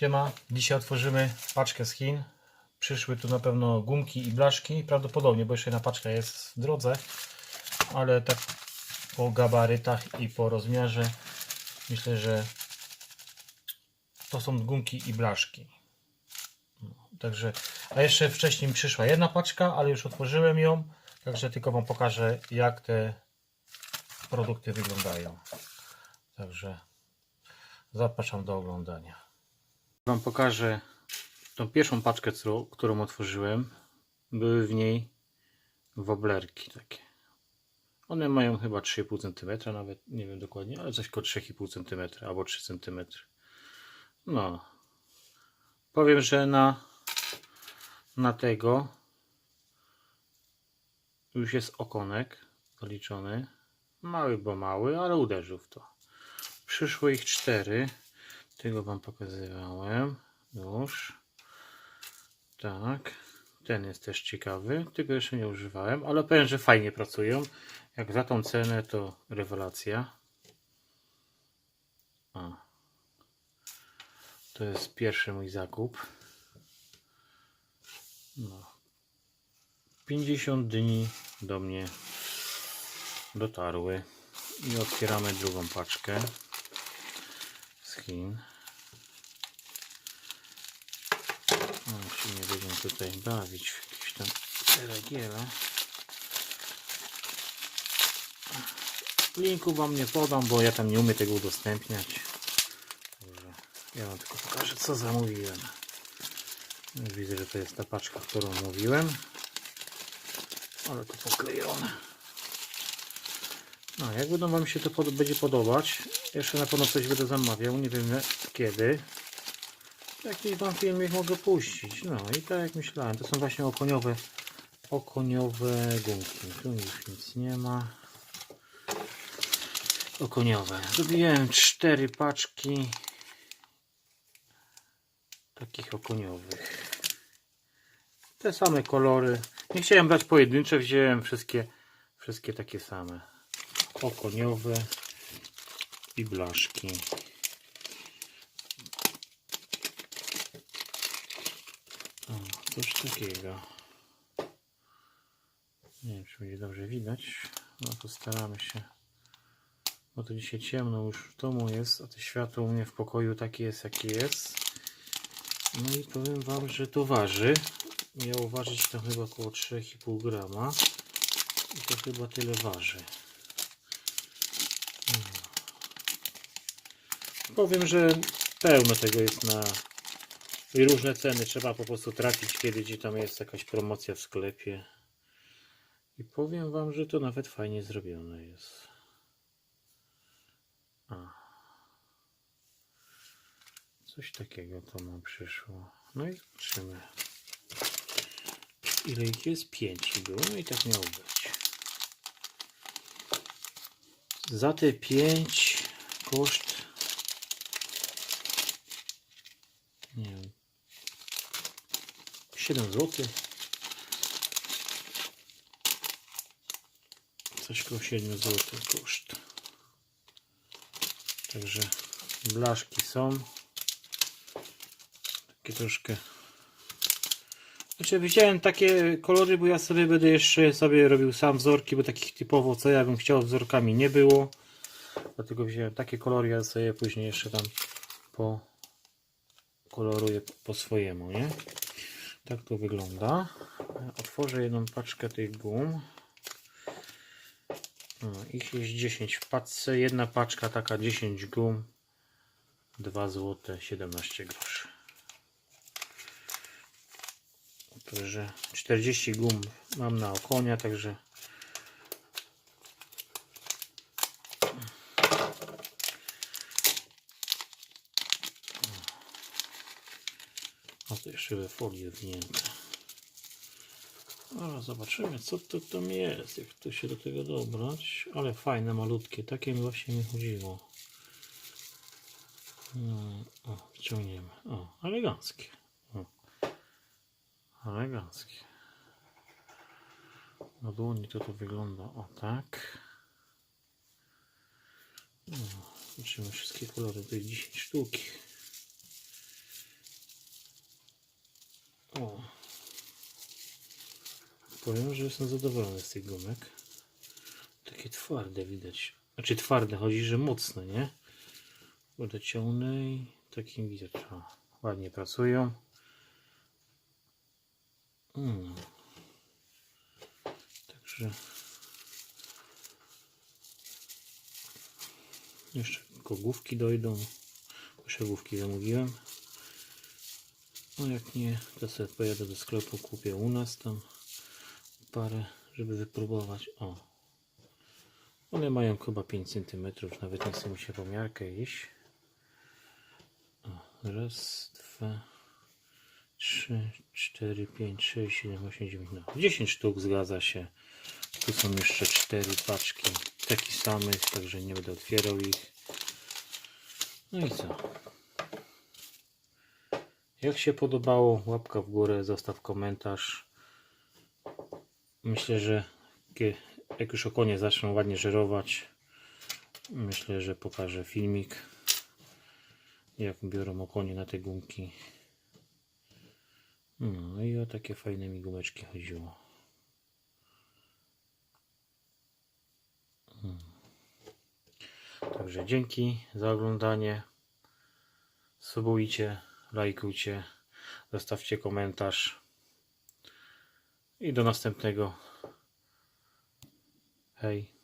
Siema, dzisiaj otworzymy paczkę z Chin. Przyszły tu na pewno gumki i blaszki, prawdopodobnie, bo jeszcze jedna paczka jest w drodze, ale tak po gabarytach i po rozmiarze myślę, że to są gumki i blaszki. Także, a jeszcze wcześniej przyszła jedna paczka, ale już otworzyłem ją, także tylko Wam pokażę jak te produkty wyglądają. Także zapraszam do oglądania. Wam pokażę tą pierwszą paczkę, którą, otworzyłem. Były w niej woblerki takie. One mają chyba 3,5 cm, nawet nie wiem dokładnie, ale coś koło 3,5 cm albo 3 cm. No. Powiem, że na, na tego już jest okonek zaliczony. Mały, bo mały, ale uderzył w to. Przyszło ich cztery. Tego wam pokazywałem. Już. Tak. Ten jest też ciekawy. Tego jeszcze nie używałem, ale powiem, że fajnie pracują. Jak za tą cenę to rewelacja. A. To jest pierwszy mój zakup. No. 50 dni do mnie dotarły. I otwieramy drugą paczkę z Chin. No, się nie będziemy tutaj bawić w jakieś tam ceregiele. Linku wam nie podam, bo ja tam nie umiem tego udostępniać. Ja wam tylko pokażę co zamówiłem. Widzę, że to jest ta paczka, którą mówiłem. Ale to poklejone. No, jak będą Wam się to pod będzie podobać, jeszcze na pewno coś będę zamawiał, nie wiem kiedy. Jakiś Wam filmik mogę puścić. No i tak jak myślałem, to są właśnie okoniowe, okoniowe gumki. Tu już nic nie ma. Okoniowe. Zrobiłem cztery paczki takich okoniowych. Te same kolory. Nie chciałem brać pojedyncze, wziąłem wszystkie, wszystkie takie same okoniowe i blaszki. O, coś takiego. Nie wiem, czy będzie dobrze widać. No to staramy się. Bo to dzisiaj ciemno już w domu jest, a to światło u mnie w pokoju takie jest, jakie jest. No i powiem Wam, że to waży. Miało ważyć tam chyba około 3,5 grama. I to chyba tyle waży. Powiem, że pełno tego jest na i różne ceny. Trzeba po prostu trafić, kiedy gdzie tam jest jakaś promocja w sklepie. I powiem Wam, że to nawet fajnie zrobione jest. A. Coś takiego to nam przyszło. No i zobaczymy. Ile ich jest? Pięć było. No i tak miało być. Za te pięć koszt nie wiem 7 zł coś koło 7 zł koszt. Także blaszki są. Takie troszkę znaczy widziałem takie kolory, bo ja sobie będę jeszcze sobie robił sam wzorki, bo takich typowo co ja bym chciał wzorkami nie było. Dlatego wziąłem takie kolory, ja sobie później jeszcze tam po koloruję po swojemu, nie? Tak to wygląda. Otworzę jedną paczkę tych gum. No, ich jest 10 w paczce. Jedna paczka taka 10 gum. 2 zł 17 groszy. Także 40 gum mam na okonia, także O, to jeszcze we folię wnięte. No, zobaczymy, co to tam jest, jak to się do tego dobrać. Ale fajne, malutkie, takie mi właśnie mi chodziło. No, o, wciągniemy. O, eleganckie. O. Eleganckie. Na dłoni to to wygląda o tak. No, zobaczymy wszystkie kolory, to jest 10 sztuki. O. Powiem, że jestem zadowolony z tych gumek. Takie twarde widać. Znaczy twarde, chodzi, że mocne, nie? Wodociągne i takim widać. O, ładnie pracują. Mm. Także jeszcze tylko główki dojdą. Jeszcze główki zamówiłem. No jak nie, to sobie pojadę do sklepu, kupię u nas tam parę, żeby wypróbować. O. One mają chyba 5 cm, nawet nie chce mi się po miarkę iść. O, raz, dwa, trzy, cztery, pięć, sześć, siedem, osiem, dziewięć, no. 10 sztuk zgadza się. Tu są jeszcze cztery paczki takich samych, także nie będę otwierał ich. No i co? Jak się podobało, łapka w górę, zostaw komentarz. Myślę, że jak już okonie zaczną ładnie żerować, myślę, że pokażę filmik, jak biorą okonie na te gumki. No i o takie fajne mi gumeczki chodziło. Hmm. Także dzięki za oglądanie. Subujcie, lajkujcie, zostawcie komentarz. I do następnego. Hej.